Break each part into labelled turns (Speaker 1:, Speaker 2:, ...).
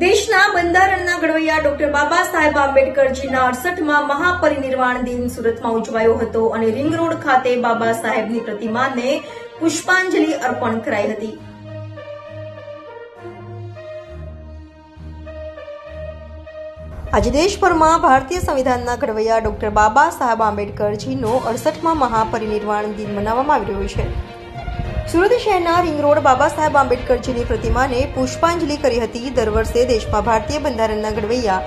Speaker 1: દેશના બંધારણના ઘડવૈયા ડોક્ટર બાબા સાહેબ આંબેડકરજીના અડસઠમાં મહાપરિનિર્વાણ દિન સુરતમાં ઉજવાયો હતો અને રિંગ રોડ ખાતે બાબા સાહેબની પ્રતિમાને પુષ્પાંજલિ અર્પણ કરાઈ હતી. આજે દેશભરમાં ભારતીય સંવિધાનના ઘડવૈયા ડોક્ટર બાબા સાહેબ આંબેડકરજીનો અડસઠમાં મહાપરિનિર્વાણ દિન મનાવવામાં આવી રહ્યો છે. સુરત શહેરના રિંગ રોડ બાબા સાહેબ આંબેડકરજીની પ્રતિમાને પુષ્પાંજલિ કરી હતી. દર વર્ષે દેશમાં ભારતીય બંધારણના ઘડવૈયા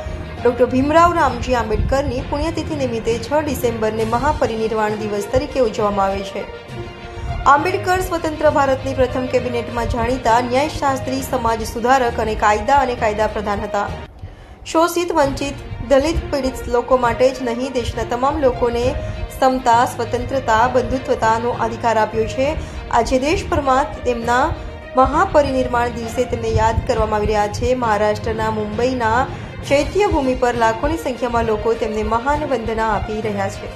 Speaker 1: ડોક્ટર ભીમરાવ રામજી આંબેડકરની પુણ્યતિથિ નિમિત્તે છ ડિસેમ્બરને મહાપરિનિર્વાણ દિવસ તરીકે ઉજવવામાં આવે છે. આંબેડકર સ્વતંત્ર ભારતની પ્રથમ કેબિનેટમાં જાણીતા ન્યાયશાસ્ત્રી, સમાજ સુધારક અને કાયદા અને કાયદા પ્રધાન હતા. શોષિત, વંચિત, દલિત પીડિત લોકો માટે જ નહીં, દેશના તમામ લોકોને સમતા, સ્વતંત્રતા, બંધુત્વતાનો અધિકાર આપ્યો છે. આજે દેશભરમાં તેમના મહાપરિનિર્માણ દિવસે તેમને યાદ કરવામાં આવી રહ્યા છે. મહારાષ્ટ્રના મુંબઈના ચૈત્યભૂમિ પર લાખોની સંખ્યામાં લોકો તેમને મહાન વંદના આપી રહ્યા છે.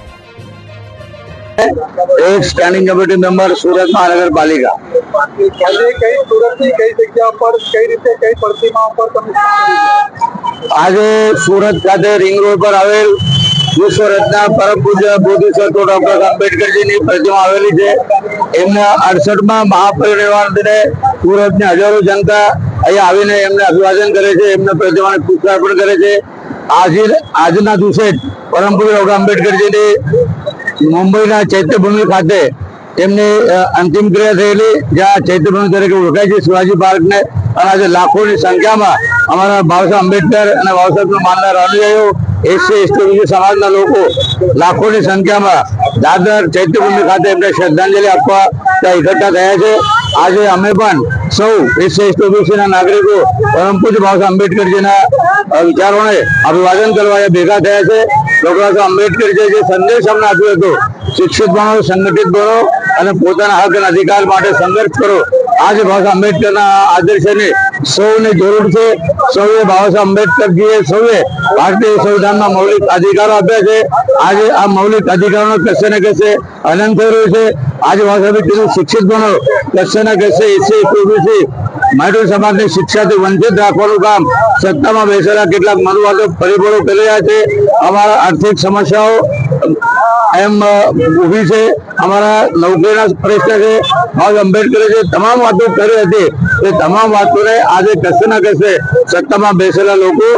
Speaker 2: એક સ્ટેન્ડિંગ કમિટી મેમ્બર સુરત મહાનગરપાલિકા.
Speaker 3: આજે કઈ સુરતની કઈ જગ્યા પર કઈ રીતે કઈ પ્રતિમા ઉપર તમે
Speaker 2: આજે સુરત ખાતે રિંગ રોડ પર આવેલ વિશ્વ રત્ન પરમ પૂજ્ય બોધિસત્વ ડોક્ટર આંબેડકરજીની પ્રતિમા આવેલી છે. એમના અડસઠમાં મહાપરિનિર્વાણ દિને સુરતની હજારો જનતા અહીંયા આવીને એમને અભિવાદન કરે છે, એમને પ્રતિમાને પુષ્પાર્પણ કરે છે. આજે આજના દિવસે જ પરમ પૂજ્ય ડોક્ટર આંબેડકરજીની મુંબઈના ચૈત્યભૂમિ ખાતે એમની અંતિમ ક્રિયા થયેલી, જ્યાં ચૈત્યભૂમિ તરીકે ઓળખાય છે શિવાજી પાર્કને. અને આજે લાખોની સંખ્યામાં અમારા બાબાસાહેબ આંબેડકર અને બાબાસાહેબનો માનનાર અનુયાયીઓ એસસી એસટી, બીજી સમાજના લોકો લાખોની સંખ્યામાં દાદર ચૈત્યભૂમિ ખાતે એમને શ્રદ્ધાંજલિ આપવા ત્યાં એકઠા થયા છે. આજે અમે પણ સૌ એસસી એસટી, ઓબીસીના નાગરિકો પરમ પૂજ્ય બાબાસાહેબ આંબેડકરજીના વિચારોને અભિવાદન કરવા ભેગા થયા છે. ડોક્ટર આંબેડકર જે સંદેશ અમને આપ્યો હતો, શિક્ષિત બનો, સંગઠિત બનો અને પોતાના હક અને અધિકાર માટે સંઘર્ષ કરો આજે બાબા આંબેડકરના આદર્શને સૌને જરૂર છે. સૌએ બાબા આંબેડકરજીએ સૌએ ભારતીય સંવિધાનમાં મૌલિક અધિકારો આપ્યા છે. આજે આ મૌલિક અધિકારોનો કશે ને કશે આનંદ થઈ રહ્યું છે. આજે બાબા શિક્ષિત બનો, કશે ને કશે એસી ઓબીસી માઇનોર સમાજને શિક્ષાથી વંચિત રાખવાનું કામ સત્તામાં બેસેલા કેટલાક મનુવાદો પરિબળો કરી રહ્યા છે. અમારા આર્થિક સમસ્યાઓ એમ ઊભી છે. અમારા નોકરીના પ્રશ્ન છે, બાબા આંબેડકરે જે તમામ વાતો કરી હતી, એ તમામ વાતોને આજે કશે ના કશે સત્તામાં બેસેલા લોકો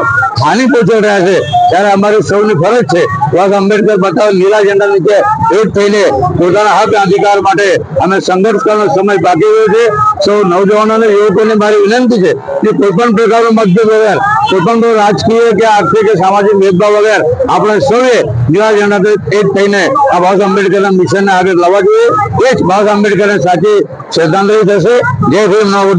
Speaker 2: હાની પહોંચાડી રહ્યા છે. ત્યારે અમારી સૌની ફરજ છે, બાબા આંબેડકર બતાવેલ લીલા ઝંડા નીચે એક થઈને પોતાના હક અધિકાર માટે અમે સંઘર્ષ કરવાનો સમય બાકી રહ્યો છે. સૌ નવજવાનોને યુવકોને મારી વિનંતી છે કે કોઈ પણ પ્રકારનો મતભેદ વગર કોઈ પણ રાજકીય કે આર્થિક કે સામાજિક ભેદભાવ વગર આપણે સૌએ લીલા ઝંડા એક થઈને આ બાબા આંબેડકરના મિશનને આગળ લાવવા જોઈએ. એ જ બાબા આંબેડકરને સાચી શ્રદ્ધાંજલિ થશે. જય ભીમ નવ